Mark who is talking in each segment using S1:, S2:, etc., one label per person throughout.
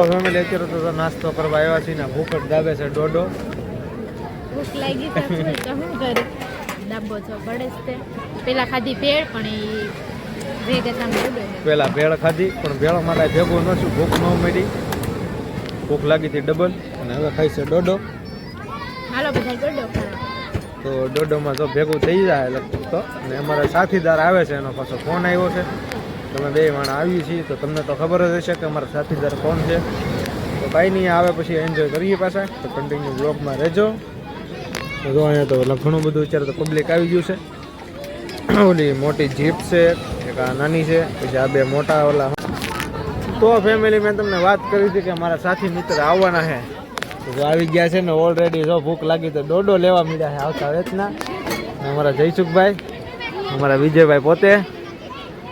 S1: Family અત્યારે તો નાસ્તો કરવા આવ્યા છીએ ને ભૂખ જ દાબે છે ડોડો.
S2: ભૂખ લાગી તો શું કરી? ડાબો છો પડે છે પેલા ખાધી ભેળ પણ એ ભેગે
S1: પેલા ભેળ ખાધી પણ ભેળ મારે ભેગું છું ભૂખ ન મળી. ભૂખ લાગી હતી ડબલ અને હવે ખાઈ છે ડોડો.
S2: હાલો બધા ડોડો
S1: તો ડોડોમાં તો ભેગું થઈ જાય લગભગ તો અને અમારા સાથીદાર આવે છે એનો પાછો ફોન આવ્યો છે. તમે બે માણા આવી છીએ, તો તમને તો ખબર જ હશે કે અમારા સાથીદાર કોણ છે. તો કાંઈ નહીં, આવે પછી એન્જોય કરીએ પાછા. તો કન્ટિન્યુ બ્લોગમાં રહેજો. તો અહીંયા તો ઘણું બધું અત્યારે તો પબ્લિક આવી ગયું છે. ઓલી મોટી જીપ છે, એક આ નાની છે, પછી આ બે મોટા ઓલા. તો ફેમિલી મેં તમને વાત કરી હતી કે મારા સાથી મિત્ર આવવાના છે. તો આવી ગયા છે ને ઓલરેડી જો ભૂખ લાગી તો ડોડો લેવા મળ્યા છે આવતા વેચના અમારા જયસુખભાઈ, અમારા વિજયભાઈ પોતે.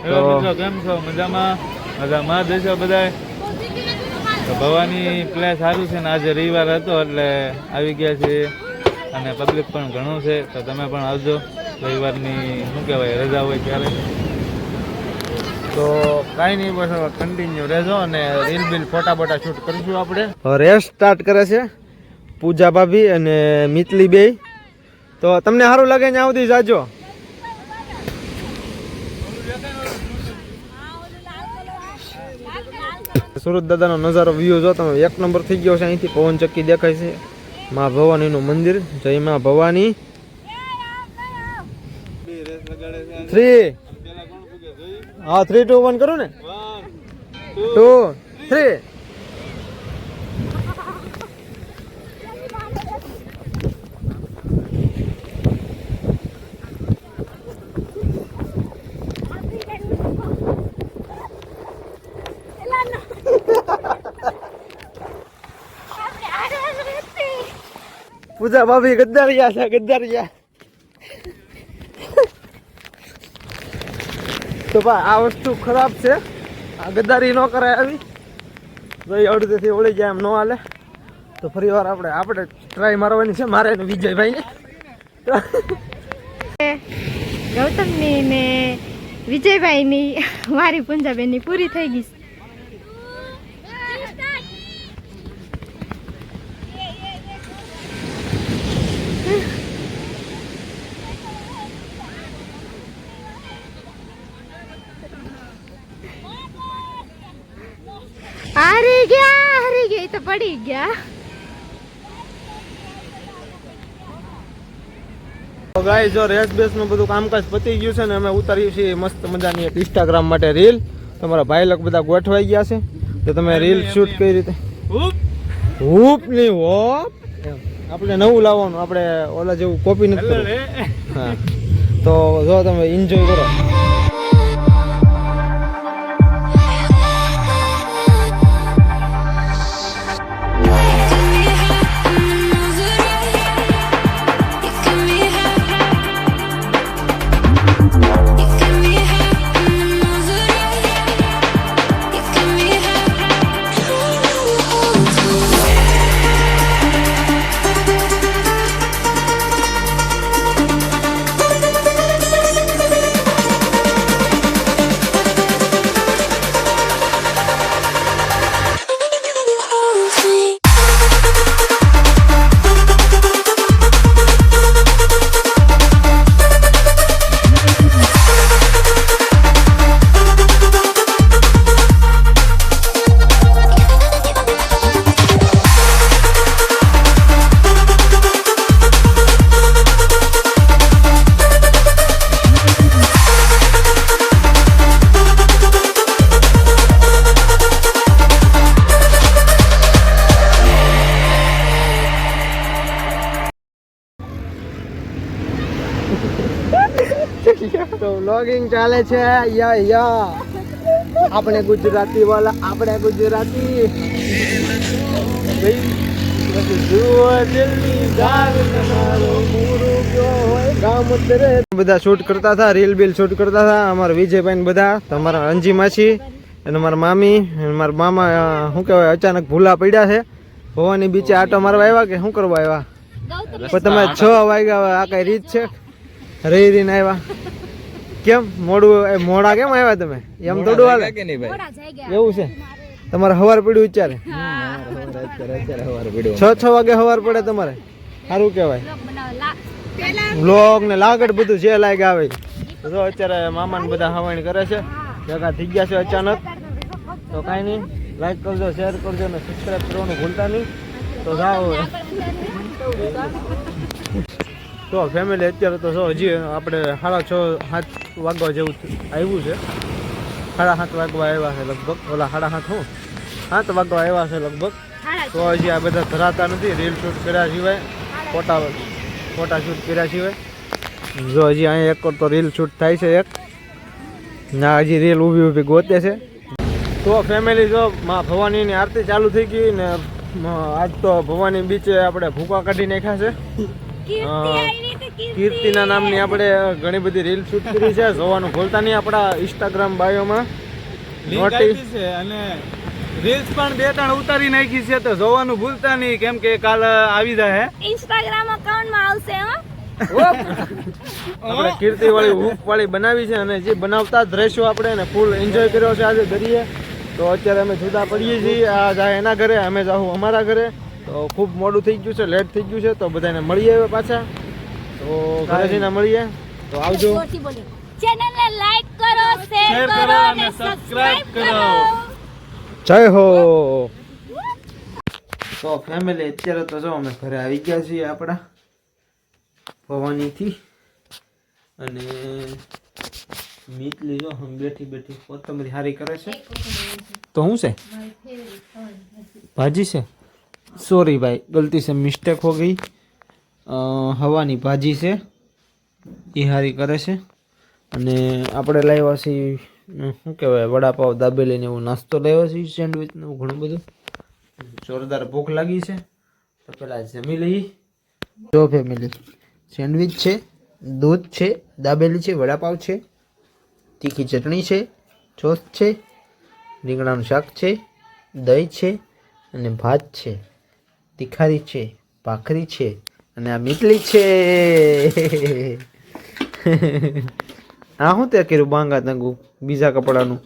S3: મિત્રો કેમ છો? મજામાં? મજામાં જશો બધા તો ભવાની પ્લે સારું છે ને? આજે રવિવાર હતો એટલે આવી ગયા છે અને પબ્લિક પણ ઘણું છે. તો તમે પણ આવજો. રવિવારની શું કહેવાય રજા હોય ત્યારે.
S1: તો કાંઈ નહીં બસ કન્ટિન્યુ રહેજો અને રીલ બિલ ફોટા બોટા શૂટ કરીશું આપણે. રેસ સ્ટાર્ટ કરે છે પૂજા ભાભી અને મિતલી બે તો તમને સારું લાગે ને આવતી જાજો. સુરત દાદાનો નજારો વ્યૂ જો તમે એક નંબર થઈ ગયો છે, અહીંથી પવન ચક્કી દેખાય છે. મા ભવાનીનું મંદિર. જય મા ભવાની. થ્રી હા થ્રી ટુ વન કરું ને. ટુ થ્રી પૂજા ભાભી ગદ્દારિયા છે, ગદ્દારિયા. તો ભાઈ આ વસ્તુ ખરાબ છે. આ ગદ્દારી ન કરાય આવી. ભાઈ અડધેથી ઓળી જાય એમ ન હાલે. તો ફરી વાર આપણે આપણે ટ્રાય મારવાની છે, મારે વિજયભાઈને.
S2: ગૌતમની ને વિજયભાઈની મારી પુંજાબેનની પૂરી થઈ ગઈ છે. હારી ગયા હારી તો પડી ગયા.
S1: તો ગાય જો રેસ બેસનું બધું કામકાજ પતી ગયું છે ને અમે ઉતાર્યું છે મસ્ત મજાની એક ઇન્સ્ટાગ્રામ માટે રીલ તમારા ભાઈ લોકો બધા ગોઠવાઈ ગયા છે. તો તમે રીલ શૂટ કઈ રીતે? હૂપ નહીં હોપ. આપણે નવું લાવવાનું આપણે ઓલા જેવું કોપી નથી. હા. તો જો તમે એન્જોય કરો. વ્લોગિંગ ચાલે છે. યા યા. આપણે ગુજરાતી વાલા આપણે ગુજરાતી. બધા શૂટ કરતા હતા રીલ બીલ શૂટ કરતા હતા. અમારા વિજયભાઈ બધા તમારા અંજી માછી અને મારા મામી અને મારા મામા શું કહેવાય અચાનક ભૂલા પડ્યા છે. ભવાની બીચે આટો મારવા આવ્યા કે શું કરવા આવ્યા? પણ તમે છ વાગ્યા આ કઈ રીત છે? રહી રહીને આવ્યા. કેમ? મોડું એ મોડા કેમ આવ્યા તમે? એમ થોડું હાલે?
S2: કે નહીં ભાઈ?
S1: એવું છે? તમારે હવાર પડ્યું અત્યારે? છ છ વાગે હવાર પડે તમારે? સારું કહેવાય. વ્લોગ ને લાગડ બધું જે લાગે આવે જો અત્યારે મામા ને બધા હવાણ કરે છે. જગા થઈ ગયા છે અચાનક. તો કાંઈ નહીં લાઈક કરજો શેર કરજો ને સબસ્ક્રાઈબ કરવાનું ભૂલતા નહીં. તો જાઓ. તો ફેમિલી અત્યારે તો જો હજી આપણે સાડા છ સાત વાગવા જેવું આવ્યું છે. સાડા સાત વાગવા આવ્યા છે લગભગ. ઓલા સાડા સાત હું? સાત વાગવા આવ્યા છે લગભગ. તો હજી આ બધા ધરાતા નથી. રીલ શૂટ કર્યા સિવાય ફોટા ફોટા શૂટ કર્યા સિવાય. જો હજી અહીંયા એક તો રીલ શૂટ થાય છે એક. ના હજી રીલ ઊભી ઊભી ગોતે છે. તો ફેમિલી જો માં ભવાનીની આરતી ચાલુ થઈ ગઈ ને આજ તો ભવાની બીચે આપણે ભૂકા કાઢી નાખ્યા છે. કીર્તિના નામની આપણે ઘણી બધી રીલ શૂટ કરી છે જોવાનું ભૂલતા નહીં આપણા ઇન્સ્ટાગ્રામ બાયોમાં. નોટિસ
S3: છે અને રીલ્સ પણ બે ત્રણ ઉતારી નાખી છે તો જોવાનું ભૂલતા નહીં કેમ કે કાલ આવી જાય
S2: ઇન્સ્ટાગ્રામ અકાઉન્ટમાં આવશે હો.
S1: આપણે કીર્તિ વાળી હૂપ વાળી બનાવી છે અને જે બનાવતા જ રહેશું આપણે ને ફૂલ એન્જોય કર્યો છે આજે દરિયે. તો અત્યારે અમે જુદા પડીએ છીએ આ જાય એના ઘરે અમે જાઉં અમારા ઘરે. તો ખૂબ મોડું થઈ ગયું છે લેટ થઈ ગયું છે તો બધાને મળીએ હવે પાછા. તો ઘરે જઈને મળીએ. તો આવજો.
S2: ચેનલને લાઈક કરો શેર કરો અને સબસ્ક્રાઇબ કરો.
S1: જય હો. તો ફેમિલી અત્યારે તો જો અમે ઘરે આવી ગયા છીએ આપણા ભવાનીથી. અને મીતલી જો હમ બેઠી બેઠી કોથમરી હારી કરે છે. તો શું છે? ભાજી છે? સોરી ભાઈ, ગલતી से મિસ્ટેક હો ગઈ. હવાની ભાજી છે, એ હારી કરે છે. અને આપણે લાવ્યા છીએ શું કહેવાય, વડાપાવ દાબેલીને એવું નાસ્તો લાવ્યા છીએ સેન્ડવિચને ઘણું બધું. જોરદાર ભૂખ લાગી છે. તો પેલા જમી લઈએ. જો ફેમિલી સેન્ડવિચ છે, દૂધ છે, દાબેલી છે, વડાપાવ છે, તીખી ચટણી છે છોસ છે, રીંગણાનું શાક છે, દહીં છે, અને ભાત છે. તીખારી છે ભાખરી છે અને આ મીટલી છે. આ શું તે કર્યું? બાંગા તંગુ બીજા કપડાનું.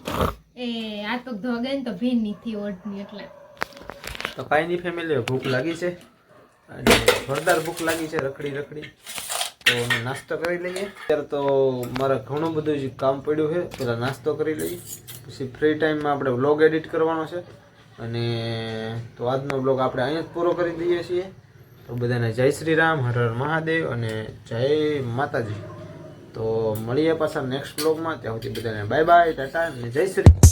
S2: એ આ તો ધોગે ને તો ભીન નથી ઓઢની એટલે.
S1: તો કાંઈ નહીં ફેમિલી ભૂખ લાગી છે. અને જોરદાર ભૂખ લાગી છે રખડી રખડી. તો અમે નાસ્તો કરી લઈએ. અત્યારે તો મારે ઘણું બધું જ કામ પડ્યું છે પહેલાં નાસ્તો કરી લઈએ. પછી ફ્રી ટાઈમમાં આપણે વ્લોગ એડિટ કરવાનો છે. અને તો આજનો બ્લોગ આપણે અહીંયા જ પૂરો કરી દઈએ છીએ. તો બધાને જય શ્રી રામ, હર હર મહાદેવ અને જય માતાજી. તો મળીએ પાછા નેક્સ્ટ બ્લોગમાં ત્યાં સુધી બધાને બાય બાય ટાટા અને જય શ્રી